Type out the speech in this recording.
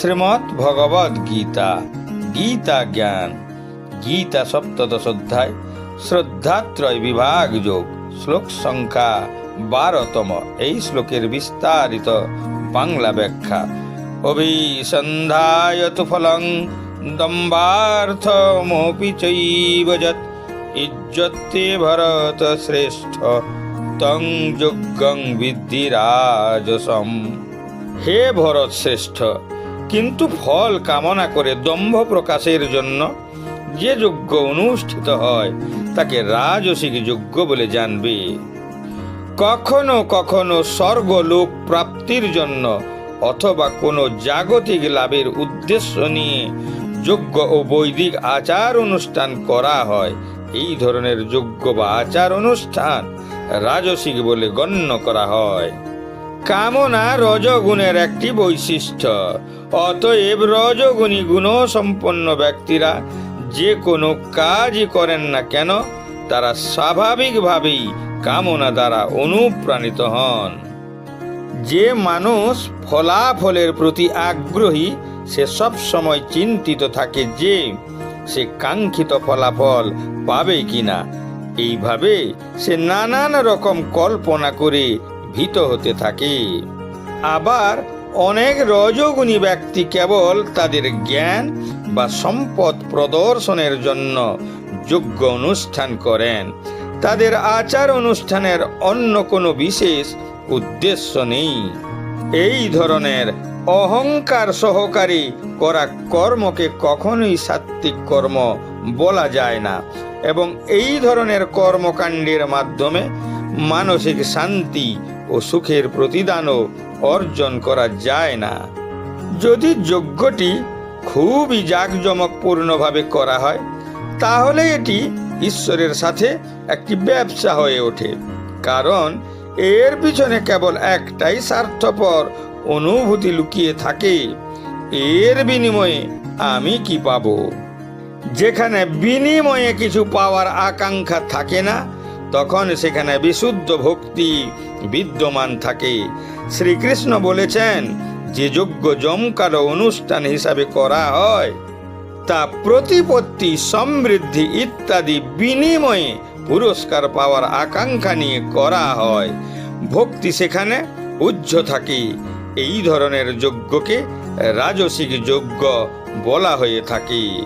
শ্রীমৎ ভগবদ গীতা। গীতা জ্ঞান। গীতা সপ্তদশ অধ্যায়। শ্রদ্ধাত্রয় বিভাগ যোগ। শ্লোক সংখ্যা বারোতম। এই শ্লোকের বিস্তারিত বাংলা ব্যাখ্যা। অভিসন্ধায় তু ফলং দম্বার্থমপি চৈব যৎ ইজ্জতে ভরত শ্রেষ্ঠ তং যজ্ঞং বিদ্ধি রাজসম হে ভরত শ্রেষ্ঠ কিন্তু ফল কামনা করে দম্ভ প্রকাশের জন্য যে যজ্ঞ অনুষ্ঠিত হয়, তাকে রাজসিক যজ্ঞ বলে জানবে। কখনো কখনো স্বর্গলোক প্রাপ্তির জন্য অথবা কোনো জাগতিক লাভের উদ্দেশ্য নিয়ে যজ্ঞ ও বৈদিক আচার অনুষ্ঠান করা হয়। এই ধরনের যজ্ঞ বা আচার অনুষ্ঠান রাজসিক বলে গণ্য করা হয়। কামনা রজগুণের একটি বৈশিষ্ট্য অতএব রজগুণী গুণ সম্পন্ন ব্যক্তিরা যে কোনো কাজই করেন না কেন, তারা স্বাভাবিকভাবেই কামনা দ্বারা অনুপ্রাণিত হন। যে মানুষ ফলাফলের প্রতি আগ্রহী, সে সব সময় চিন্তিত থাকে যে সে কাঙ্ক্ষিত ফলাফল পাবে কিনা। এইভাবে সে নানান রকম কল্পনা করে ভীত হতে থাকে। আবার অনেক রজগুণী ব্যক্তি কেবল তাদের জ্ঞান বা সম্পদ প্রদর্শনের জন্য যোগ্য অনুষ্ঠান করেন। তাদের আচার অনুষ্ঠানের অন্য কোনো বিশেষ উদ্দেশ্য নেই। এই ধরনের অহংকার সহকারী করা কর্মকে কখনোই সাত্ত্বিক কর্ম বলা যায় না এবং এই ধরনের কর্মকাণ্ডের মাধ্যমে মানসিক শান্তি ও সুখের প্রতিদানও অর্জন করা যায় না। যদি যজ্ঞটি খুবই জাঁকজমকপূর্ণভাবে করা হয়, তাহলে এটি ঈশ্বরের সাথে একটি ব্যবসা হয়ে ওঠে। কারণ এর পিছনে কেবল একটাই স্বার্থপর অনুভূতি লুকিয়ে থাকে। এর বিনিময়ে আমি কি পাব? যেখানে বিনিময়ে কিছু পাওয়ার আকাঙ্ক্ষা থাকে না তখন সেখানে বিশুদ্ধ ভক্তি বিদ্যমান থাকে। শ্রীকৃষ্ণ বলেছেন, যে যোগ্য জমকালো অনুষ্ঠান হিসাবে করা হয়, তা প্রতিপত্তি, সমৃদ্ধি ইত্যাদি বিনিময়ে পুরস্কার পাওয়ার আকাঙ্ক্ষা নিয়ে করা হয়। ভক্তি সেখানে উজ্জ্ব থাকে। এই ধরনের যজ্ঞকে রাজসিক যজ্ঞ বলা হয়ে থাকে।